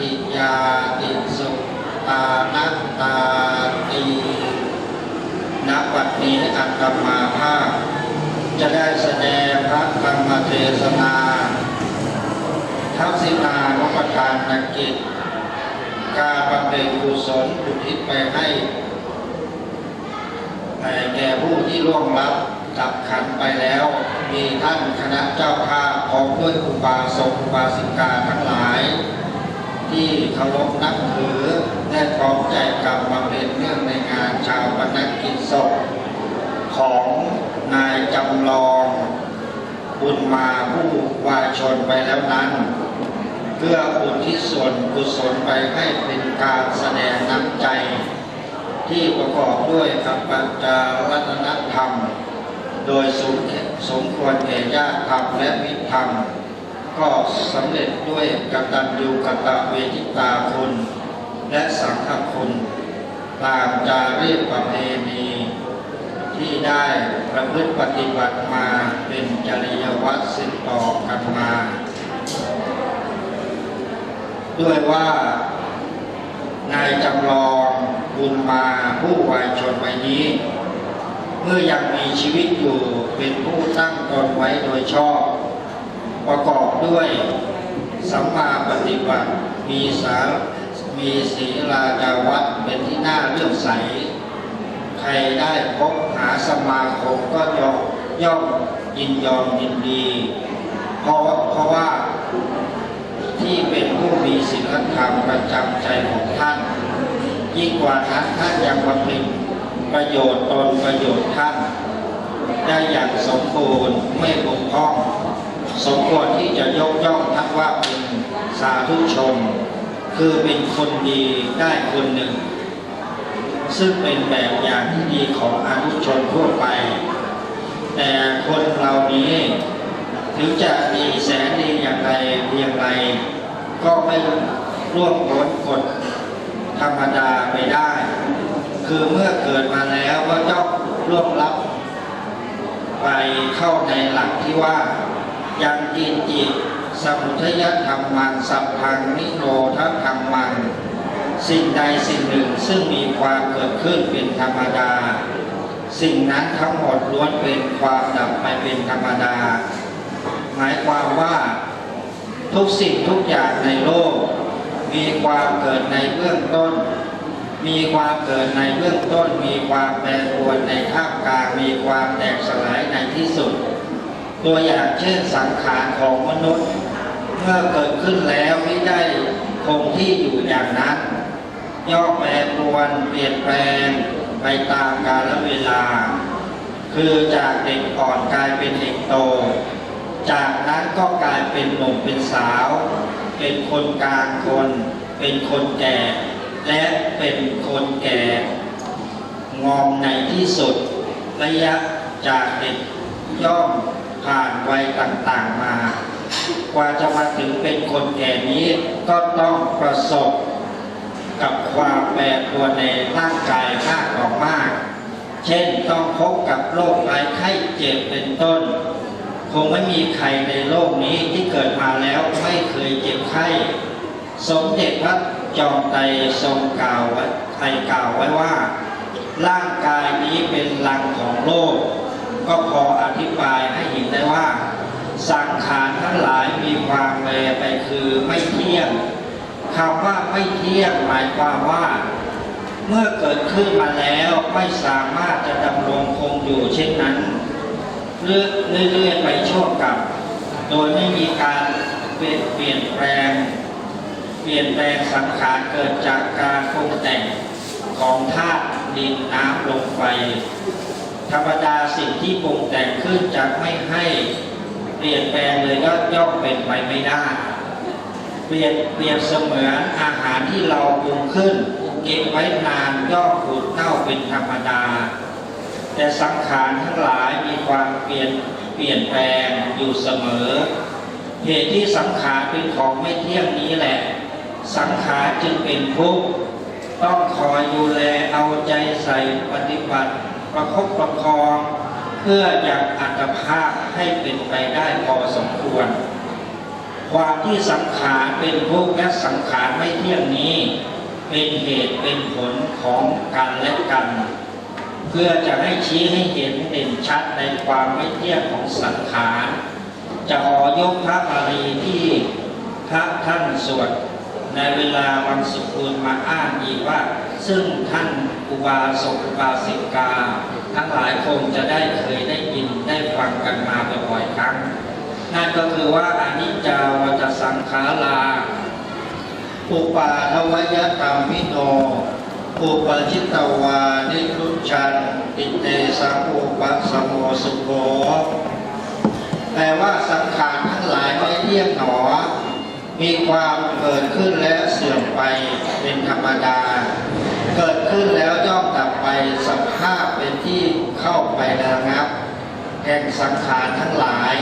ทิยาติสุตานัตตาตีณบัดนี้อัตมาภาพ จะได้แสดงพระธรรมเทศนาทักษิณานุปทานนักกิจ การบำเพ็ญกุศลอุทิศไปให้แก่ผู้ที่ล่วงลับจับขันไปแล้ว มีท่านคณะเจ้าภาพพร้อมด้วยอุบาสกอุบาสิกาทั้งหลาย ที่เคารพนับถือและพร้อมใจกับมาเป็นเรื่องในงานชาวบรรณกิจศพของนายจำลองบุญมาผู้วาชนไปแล้วนั้น เพื่ออุทิศส่วนกุศลไปให้เป็นการแสดงน้ำใจ ที่ประกอบด้วยกัปปัจจารัตนธรรม โดยสมสมควรแก่ญาติธรรมและมิตรธรรม ก็สำเร็จด้วยกตัญญูกตเวทิตาคุณ และสังฆคุณตามจารีตประเพณีที่ได้ประพฤติปฏิบัติมาเป็นจริยวัตรสืบต่อกันมา ด้วยว่านายจำลองบุญมาผู้วายชนไว้นี้ เมื่อยังมีชีวิตอยู่เป็นผู้ตั้งตนไว้โดยชอบ ประกอบด้วยสัมมาปฏิบัติมีสามีศีลาจาวัดเป็นที่น่าเลื่อมใส ใครได้พบหาสมาคมก็ย่อมย่อมยินยอมยินดีเพราะเพราะว่าที่เป็นผู้มีศีลธรรมประจำใจของท่าน ยิ่งกว่านั้นท่านยังบำเพ็ญประโยชน์ตนประโยชน์ท่าน ได้อย่างสมบูรณ์ไม่บกพร่อง สมควรที่จะยกย่องท่านว่าเป็นสาธุชนคือเป็นคนดีได้คนหนึ่ง ซึ่งเป็นแบบอย่างที่ดีของอนุชนทั่วไป แต่คนเหล่านี้ถึงจะดีแสนดีอย่างไรเพียงไรก็ไม่ร่วมพ้นกฎธรรมดาไปได้ คือเมื่อเกิดมาแล้วก็ต้องร่วมรับ ไปเข้าในหลักที่ว่า ยังกินจิตสมุทยธรรมังสัพพังนิโรธธรรมัง สิ่งใดสิ่งหนึ่งซึ่งมีความเกิดขึ้นเป็นธรรมดา สิ่งนั้นทั้งหมดล้วนเป็นความดับไปเป็นธรรมดา หมายความว่าทุกสิ่งทุกอย่างในโลก มีความเกิดในเบื้องต้น มีความเกิดในเบื้องต้น มีความแปรปรวนในท่ามกลางมีความแตกสลายในที่สุด ตัวอย่างเช่นสังขารของมนุษย์ เมื่อเกิดขึ้นแล้วไม่ได้คงที่อยู่อย่างนั้นย่อแปรปรวนเปลี่ยนแปลงไปตามกาลเวลา คือจากเด็กอ่อนกลายเป็นเด็กโต จากนั้นก็กลายเป็นหนุ่มเป็นสาว เป็นคนกลางคน เป็นคนแก่ และเป็นคนแก่ งอมในที่สุดระยะจากเด็กย่อม ผ่านวัยต่างๆมา กว่าจะมาถึงเป็นคนแก่นี้ ก็ต้องประสบกับความแปรปรวนในร่างกายมากต่อมาก เช่นต้องพบกับโรคภัยไข้เจ็บเป็นต้น คงไม่มีใครในโลกนี้ที่เกิดมาแล้วไม่เคยเจ็บไข้ สมเด็จพระจอมไตรทรงกล่าวไว้ไทยกล่าวไว้ว่า ร่างกายนี้เป็นลังของโลก ก็พออธิบายให้เห็นได้ว่า สังขารทั้งหลายมีความแปรไปคือไม่เที่ยงคำว่าไม่เที่ยงหมายความว่า เมื่อเกิดขึ้นมาแล้วไม่สามารถจะดำรงคงอยู่เช่นนั้นเรื่อยๆไปช่วงกับ โดยไม่มีการเปลี่ยนเปลี่ยนแปลง เปลี่ยนแปลงสังขารเกิดจากการปรุงแต่งของธาตุดินน้ำลมไฟ ธรรมดาสิ่งที่ปรุงแต่งขึ้นจะไม่ให้เปลี่ยนแปลงเลยก็ย่อมเป็นไปไม่ได้ เปรียบเปรียบเสมือนอาหารที่เราปรุงขึ้น เก็บไว้นานย่อมผูดเน่าเป็นธรรมดา แต่สังขารทั้งหลายมีความเปลี่ยนเปลี่ยนแปลงอยู่เสมอ เหตุที่สังขารเป็นของไม่เที่ยงนี้แหละ สังขารจึงเป็นทุกข์ต้องคอยดูแลเอาใจใส่ปฏิบัติ ประคบประคองเพื่อยังอัตภาพให้เป็นไปได้พอสมควร ความที่สังขารเป็นทุกข์และสังขารไม่เที่ยงนี้ เป็นเหตุเป็นผลของกันและกัน เพื่อจะให้ชี้ให้เห็นเด่นชัดในความไม่เที่ยงของสังขารจะขอยกพระบาลีที่พระท่านสวดในเวลาวันสุกุลมาอ้างอีกว่า ซึ่งท่าน อุบาสกอุบาสิกา ทั้งหลายคงจะได้เคยได้ยินได้ฟังกันมาบ่อยๆครั้ง นั่นก็คือว่าอนิจจาวัจสังขาราอุปาทวยตามิโนอุปจิตตวานิรุชันติเตสังอุปสสโมสุโขแปลว่าสังขารทั้งหลายไม่เที่ยงหนอ มีความเกิดขึ้นและเสื่อมไปเป็นธรรมดา เกิดขึ้นแล้วย่อมดับไปสภาพเป็นที่เข้าไประงับ แห่งสังขารทั้งหลาย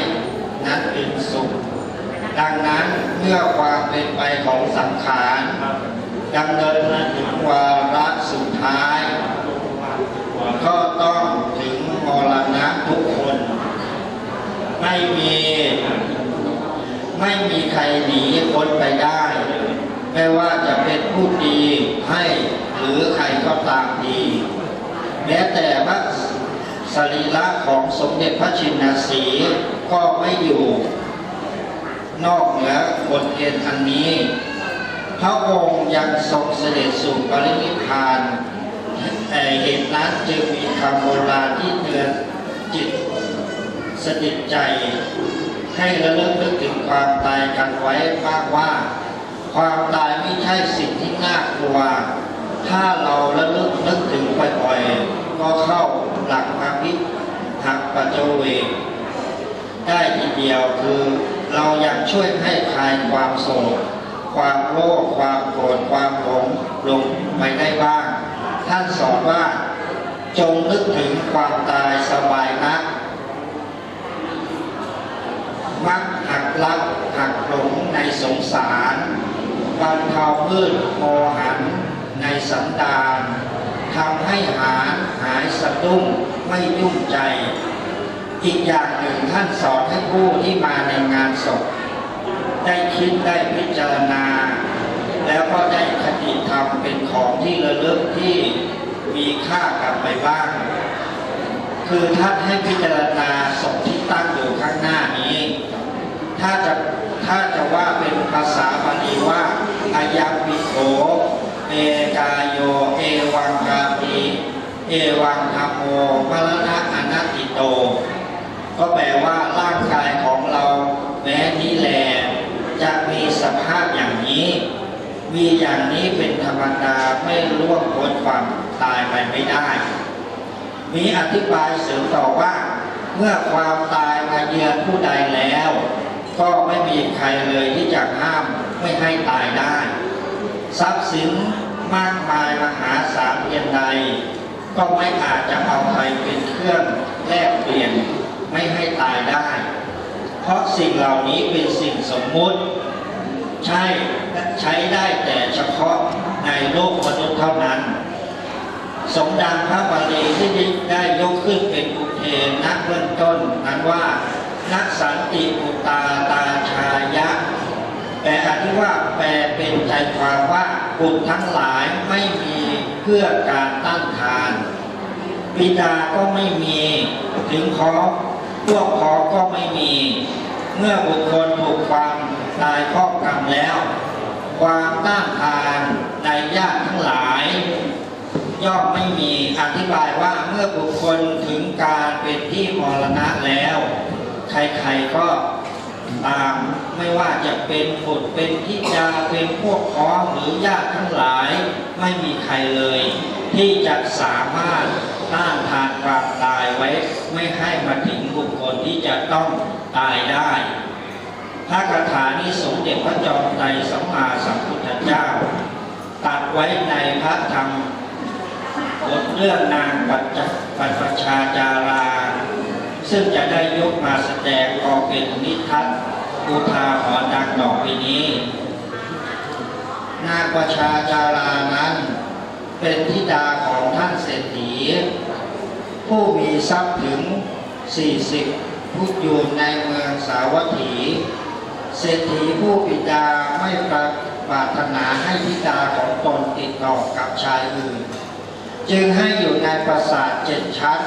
นั้นเป็นสุข ดังนั้นเมื่อความเป็นไปของสังขารดำเนินมาถึงวาระสุดท้าย ก็ต้องถึงมรณะทุกคน ไม่มี ไม่มีใครหนีพ้นไปได้ ไม่ว่าจะเป็นผู้ดีให้ หรือใครก็ตามดีแม้แต่พระสรีระของสมเด็จพระชินสีห์ก็ไม่อยู่ นอกเหนือกฎเกณฑ์อันนี้ พระองค์ยังทรงเสด็จสู่ปรินิพานเอ่เหตุนั้นจึงมีคำโบราณที่เตือนจิตสติใจให้ระลึกนึกถึงความตายกันไว้มากว่า ความตายไม่ใช่สิ่งที่น่ากลัว ถ้าเราระลึกนึกถึงบ่อยๆก็เข้าหลักอภิหักปัจจเวกได้ทีเดียวคือเรายากช่วยให้คลายความโศกความโลภความโกรธความหลงลงไปได้บ้าง ท่านสอนว่า จงนึกถึงความตายสบายนักมักหักลักหักหลงในสงสารบรรเทาพืชโมหัน ในสันดานทำให้หาหายสะดุ้งไม่ยุ่งใจ อีกอย่างหนึ่งท่านสอนให้ผู้ที่มาในงานศพ ได้คิดได้พิจารณา แล้วก็ได้คติธรรมเป็นของที่ระลึกที่มีค่ากลับไปบ้าง คือท่านให้พิจารณาศพที่ตั้งอยู่ข้างหน้านี้ ถ้าจะถ้าจะว่าเป็นภาษาบาลีว่าอายังวิโข เอกายโยเอวังกาปีเอวังธรรมโมพระนะอนัตติโต ก็แปลว่าร่างกายของเราแม้นี้แลจะมีสภาพอย่างนี้ มีอย่างนี้เป็นธรรมดาไม่ล่วงพ้นความตายไปไม่ได้ มีอธิบายเสริมต่อว่า เมื่อความตายมาเยือนผู้ใดแล้ว ก็ไม่มีใครเลยที่จะห้ามไม่ให้ตายได้ ทรัพย์สินมากมายมหาศาลเพียงใดก็ไม่อาจจะเอาไปเป็นเครื่องแลกเปลี่ยนไม่ให้ตายได้ เพราะสิ่งเหล่านี้เป็นสิ่งสมมุติ ใช่ใช้ได้แต่เฉพาะในโลกมนุษย์เท่านั้น สมดังพระบาลีที่ได้ยกขึ้นเป็นอุเทนนักเบื้องต้นนั้นว่านักสันติอุตตาชา แต่อธิว่าแปลเป็นใจความว่าบุตรทั้งหลายไม่มีเพื่อการต้านทานบิดาก็ไม่มีถึงขอพวกขอก็ไม่มี เมื่อบุคคลถูกความตายครอบกำแล้ว ความต้านทานในญาติทั้งหลาย ย่อมไม่มีอธิบายว่าเมื่อบุคคลถึงการเป็นที่มรณะแล้ว ใครๆก็ ตามไม่ว่าจะเป็นบุตรเป็นทิดาเป็นพวกพ้องหรือญาติทั้งหลาย ไม่มีใครเลย ที่จะสามารถต้านทานความตายไว้ ไม่ให้มาถึงบุคคลที่จะต้องตายได้พระคาถานี้สมเด็จพระจอมไตรสัมมาสัมพุทธเจ้า ตัดไว้ในพระธรรมบทเรื่องนางปัจจปัจจชาจารา ซึ่งจะได้ยกมาแสดงออกเป็นนิทัศน์ อุทาหรณ์ดังต่อไปนี้ นาประชาจารานั้น เป็นธิดาของท่านเศรษฐี ผู้มีทรัพย์ถึง 40ผู้อยู่ในเมืองสาวัตถี เศรษฐีผู้บิดาไม่ประปรารถนาให้ธิดาของตนติดต่อกับชายอื่น จึงให้อยู่ในปราสาทเจ็ดชั้น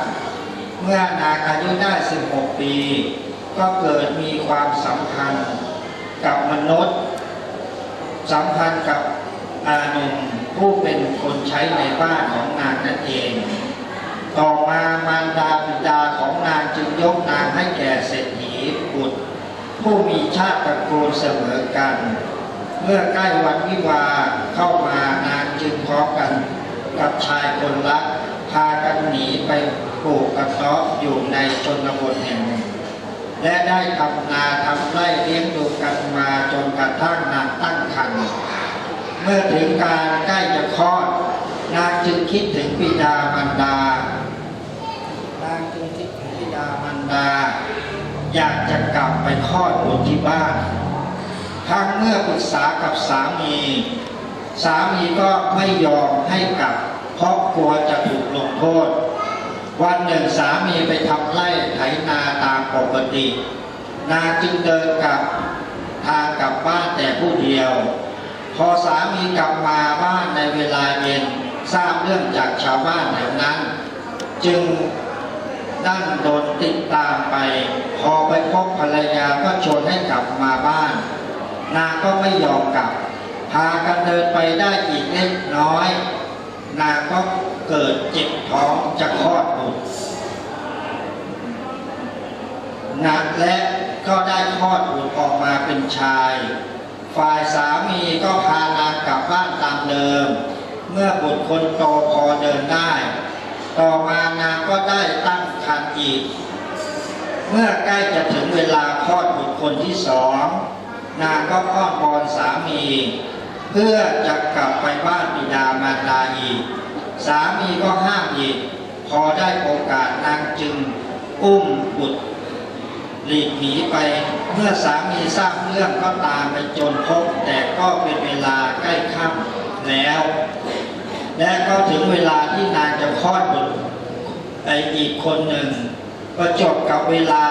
เมื่อนางอายุได้ 16 ปี ก็เกิดมีความสัมพันธ์กับมนุษย์ สัมพันธ์กับอาหนุ่มผู้เป็นคนใช้ในบ้านของนางนั่นเอง ต่อมามารดาบิดาของนางจึงยกนางให้แก่เศรษฐีบุตร ผู้มีชาติตระกูลเสมอกัน เมื่อใกล้วันวิวาเข้ามานางจึงพร้อมกันกับชายคนรักพากันหนีไปปลูกกระต๊อบอยู่ในชนบทแห่งหนึ่ง และได้ทำนาทำไร่เลี้ยงดูกันมาจนกระทั่งนางตั้งครรภ์เมื่อถึงการใกล้จะคลอดนางจึงคิดถึงบิดามารดานางจึงคิดถึงบิดามารดา อยากจะกลับไปคลอดบุตรที่บ้านทั้งเมื่อปรึกษากับสามี สามีก็ไม่ยอมให้กลับ เพราะกลัวจะถูกลงโทษ วันหนึ่งสามีไปทำไร่ไถนาตามปกติ นาจึงเดินกลับทางกลับบ้านแต่ผู้เดียว พอสามีกลับมาบ้านในเวลาเย็นทราบเรื่องจากชาวบ้านแถวนั้น จึงดั้นโดนติดตามไป พอไปพบภรรยาก็ชวนให้กลับมาบ้าน นาก็ไม่ยอมกลับ พากันเดินไปได้อีกเล็กน้อย นางก็เกิดเจ็บท้องจะคลอดบุตรนักและก็ได้คลอดบุตรออกมาเป็นชาย ฝ่ายสามีก็พานางกลับบ้านตามเดิม เมื่อบุตรคนโตพอเดินได้ ต่อมานางก็ได้ตั้งครรภ์อีก เมื่อใกล้จะถึงเวลาคลอดบุตรคนที่สอง นางก็อ้อนวอนสามี เพื่อจะกลับไปบ้านบิดามารดาอีก สามีก็ห้ามอีก พอได้โอกาสนางจึงอุ้มบุตรหลีกหนีไป เมื่อสามีทราบเรื่องก็ตามไปจนพบ แต่ก็เป็นเวลาใกล้ค่ำแล้ว และก็ถึงเวลาที่นางจะคลอดบุตรไปอีกคนหนึ่งก็จบกับเวลา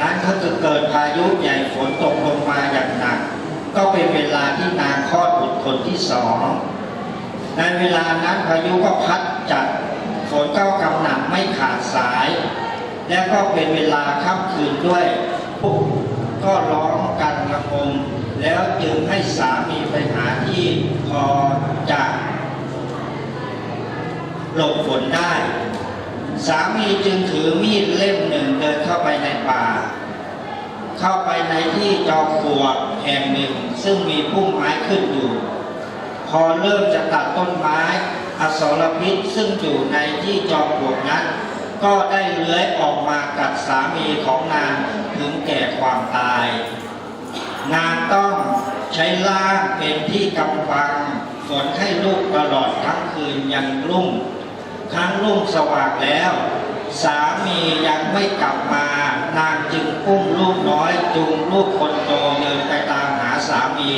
นั้นก็จะเกิดพายุใหญ่ฝนตกลงมาอย่างหนั ก็เป็นเวลาที่นางคลอดบุตรคนที่สองในเวลานั้นพายุก็พัดจัดฝนก็กำหน่ำไม่ขาดสาย และก็เป็นเวลาค่ำคืนด้วยพวกก็ร้องกันระงมแล้วจึงให้สามีไปหาที่พอจะหลบฝนได้ สามีจึงถือมีดเล่มหนึ่งเดินเข้าไปในป่า เข้าไปในที่จอมปลวก แห่งหนึ่ง ซึ่งมีพุ่มไม้ขึ้นอยู่ พอเริ่มจะตัดต้นไม้อสรพิษซึ่งอยู่ในที่จอมปลวกนั้น ก็ได้เลื้อยออกมากัดสามีของนางถึงแก่ความตาย นางต้องใช้ล่างเป็นที่กำบังฝนให้ลูกตลอดทั้งคืนยันรุ่งครั้งรุ่งสว่างแล้ว สามียังไม่กลับมา นางจึงอุ้มลูกน้อยจูงลูกคนโตเดินไปตามหาสามี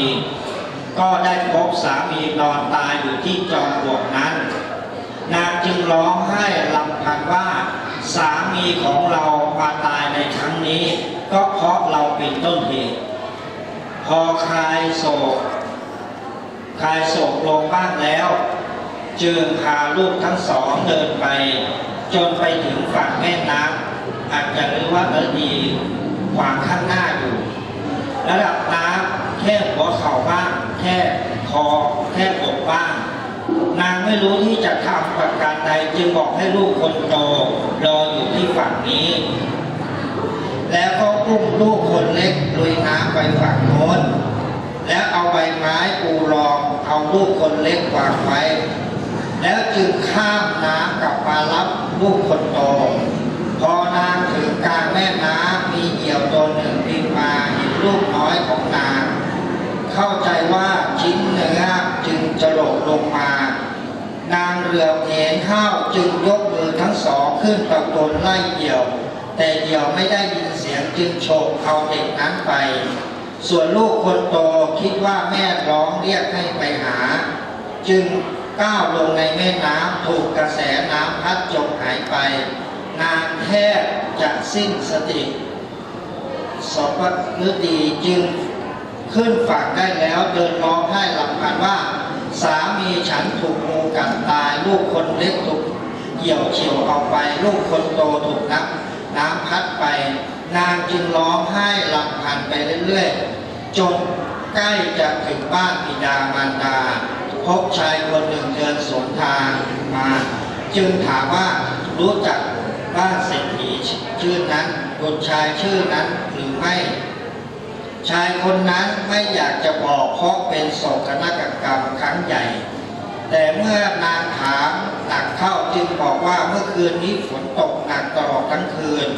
ก็ได้พบสามีนอนตายอยู่ที่จอมปลวกนั้น นางจึงร้องไห้ลำพันว่า สามีของเรามาตายในครั้งนี้ ก็เพราะเราเป็นต้นเหตุพอคลายโศกคลายโศกลงบ้างแล้ว จึงพาลูกทั้งสองเดินไป จนไปถึงฝั่งแม่น้ำอาจจะรียกว่าเออดีขวางข้างหน้าอยู่ ระดับน้ำแค่หัวเข่าบ้างแค่คอแค่อกบ้าง นางไม่รู้ที่จะทำประการใดจึงบอกให้ลูกคนโตรออยู่ที่ฝั่งนี้ แล้วก็อุ้มลูกคนเล็กลุยน้ำไปฝั่งโน้นแล้วเอาใบไม้ปูรองเอาลูกคนเล็กวางไว้ แล้วจึงข้ามน้ำกลับมารับ ลูกคนโต พอนางถึงกลางแม่น้ำมีเหยี่ยวตัวหนึ่งบินมาเห็นลูกน้อยของนาง เข้าใจว่าชิ้นเนื้อจึงจะหลกลงมา นางเรือเห็นข้าวจึงยกมือทั้งสองขึ้นตะโกนไล่เหยี่ยว แต่เดี่ยวไม่ได้ยินเสียงจึงโฉบเอาเด็กนั้นไป ส่วนลูกคนโตคิดว่าแม่ร้องเรียกให้ไปหา จึง ก้าวลงในแม่น้ำถูกกระแสน้ำพัดจมหายไป นางแทบจะสิ้นสติสปฤดีจึงขึ้นฝั่งได้แล้วเดินร้องไห้ลำพันว่า สามีฉันถูกงูกัดตาย ลูกคนเล็กถูกเหี่ยวเฉียวเอาไป ลูกคนโตถูกน้ำน้ำพัดไป นางจึงร้องไห้ลำพันไปเรื่อยๆ จนใกล้จะถึงบ้านบิดามารดา พบชายคนหนึ่งเดินสวนทางมา จึงถามว่ารู้จักบ้านเศรษฐีชื่อนั้นบุตรชายชื่อนั้นหรือไม่ ชายคนนั้นไม่อยากจะบอกเพราะเป็นโศกนาฏกรรมครั้งใหญ่ แต่เมื่อนางถามหนักเข้าจึงบอกว่าเมื่อคืนนี้ฝนตกหนักตลอดทั้งคืน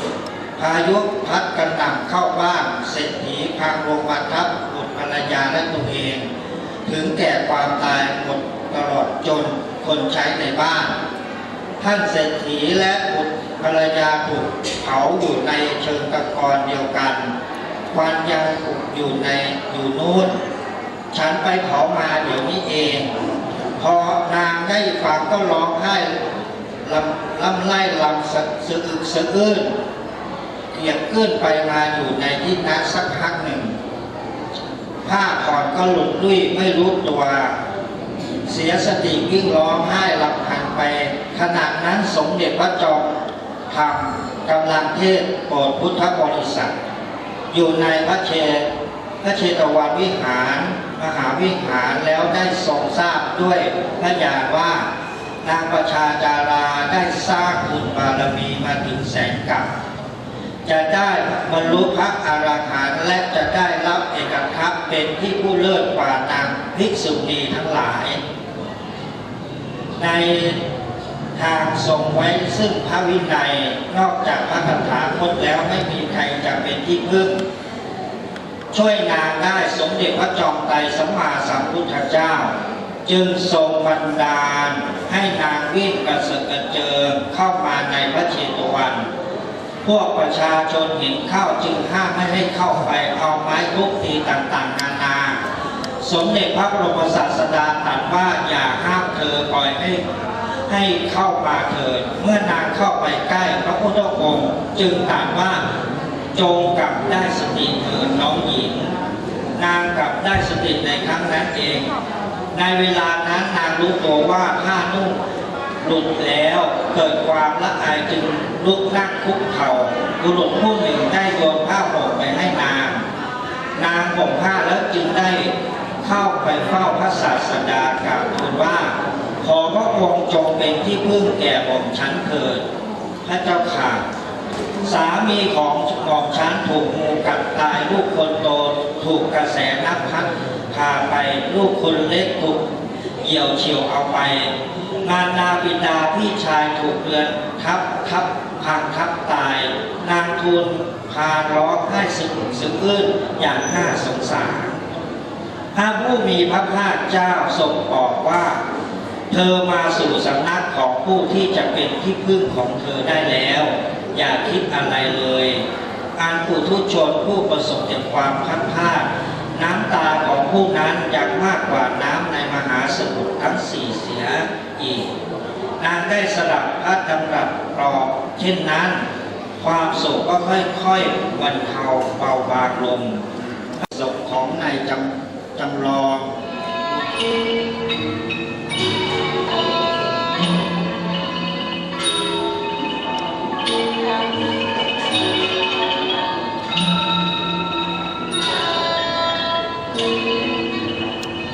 พายุพัดกระหน่ำเข้าบ้านเศรษฐีพังลงมาทับบุตรภรรยาและตัวเอง ถึงแก่ความตายหมดตลอดจนคนใช้ในบ้าน ท่านเศรษฐีและบุตรภรรยาถูกเผาอยู่ในเชิงตะกอนเดียวกันควันยังอุกอยู่ในอยู่นู้นฉันไปเผามาเดี๋ยวนี้เอง พอนางได้ฟังก็ร้องไห้ลำลำไล่ลำสะอึกสะอื้นเกียกขึ้นไปมาอยู่ในที่นั้นสักพักหนึ่ง ผ้าผ่อนก็หลุดลุ่ยไม่รู้ตัว เสียสติวิ่งร้องไห้ลำพันไป ขณะนั้นสมเด็จพระจอมธรรมกำลังเทศโปรดพุทธบริษัท อยู่ในพระเชพระเชตวันวิหาร มหาวิหารแล้วได้ทรงทราบด้วยพระญาณว่านางประชาจาราได้สร้างบุญบารมีมาถึงแสนกับ จะได้บรรลุพระอรหันต์และจะได้รับเอกทัพเป็นที่ผู้เลิศกว่านางภิกษุณีทั้งหลาย ในทางทรงไว้ซึ่งพระวินัยนอกจากพระคาถาคตแล้วไม่มีใครจะเป็นที่พึ่ง ช่วยนางได้สมเด็จพระจอมไตรสัมมาสัมพุทธเจ้า จึงทรงบันดาลให้นางวิ่งกระเสริฐกระเจิงเข้ามาในพระเชตวัน พวกประชาชนเห็นเข้าจึงห้ามไม่ให้เข้าไปเอาไม้ทุบตีต่างๆนานา สมเด็จพระบรมศาสดาตรัสว่าอย่าห้ามเธอปล่อยให้ให้เข้ามาเถิด เมื่อนางเข้าไปใกล้พระพุทธองค์จึงตรัสว่าจงกลับได้สติเถิดน้องหญิง นางกลับได้สติในครั้งนั้นเอง ในเวลานั้นนางรู้ตัวว่าผ้านุ่ง หลุดแล้วเกิดความละอายจึงลุกนั่งคุกเข่าบุรุษผู้หนึ่งได้โยนผ้าห่มไปให้นางนางห่มผ้าแล้วจึงได้เข้าไปเฝ้าพระศาสดากราบทูลว่า ขอพระองค์จงเป็นที่พึ่งแก่ผมฉันเถิดพระเจ้าค่ะสามีของของฉันถูกงูกัดตายลูกคนโตถูกกระแสน้ำพัดพาไปลูกคนเล็กถูกเหี่ยวเฉียวเอาไป มารดาบิดาพี่ชายถูกเรือนทับทับพังทับตาย นางทูลพาร้องไห้สึกสึกอื้นอย่างน่าสงสารพระผู้มีพระภาคเจ้าทรงบอกว่า เธอมาสู่สำนักของผู้ที่จะเป็นที่พึ่งของเธอได้แล้ว อย่าคิดอะไรเลยอันปุถุชนผู้ประสบจากความพัดพลาดน้ำตาของผู้นั้นยังมากกว่าน้ำใน สมุทรทั้งสี่เสียอีก นางได้สลับพระดำรัสกรอบเช่นนั้น ความโศกก็ค่อยๆบรรเทาเบาบางลงศพของนายจำจำลอง